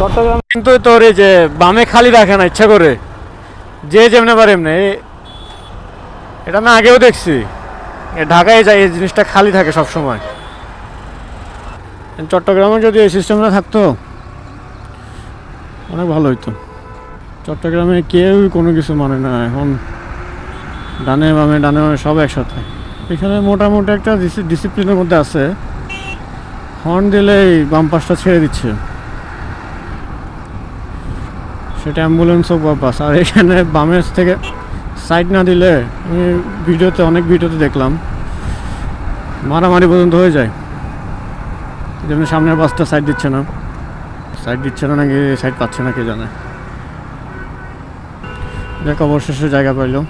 চট্টগ্রাম কিন্তু তোর এই যে বামে খালি রাখে না, ইচ্ছা করে। যে যেমনে পারে এমনি। এটা না আগেও দেখছি। ঢাকায় যায়, এই জিনিসটা খালি থাকে সব সময় চট্টগ্রামে যদি এই সিস্টেমটা থাকতো, অনেক ভালো হইতো। চট্টগ্রামে কেউ কোনো কিছু মানে না, এখন ডানে বামে ডানে বামে সব একসাথে। এখানে মোটামুটি একটা ডিসিপ্লিনের মধ্যে আছে। হর্ন দিলেই বাম পাশটা ছেড়ে দিচ্ছে। সেটা অ্যাম্বুলেন্স হোক বা বাস আর এখানে বামের থেকে সাইড না দিলে আমি ভিডিওতে, অনেক ভিডিওতে দেখলাম, মারামারি পর্যন্ত হয়ে যায়। যেমন সামনের বাসটা সাইড দিচ্ছে না। সাইড দিচ্ছে না নাকি সাইড পাচ্ছে না কে জানে। দেখ, অবশেষে জায়গা পাইলো।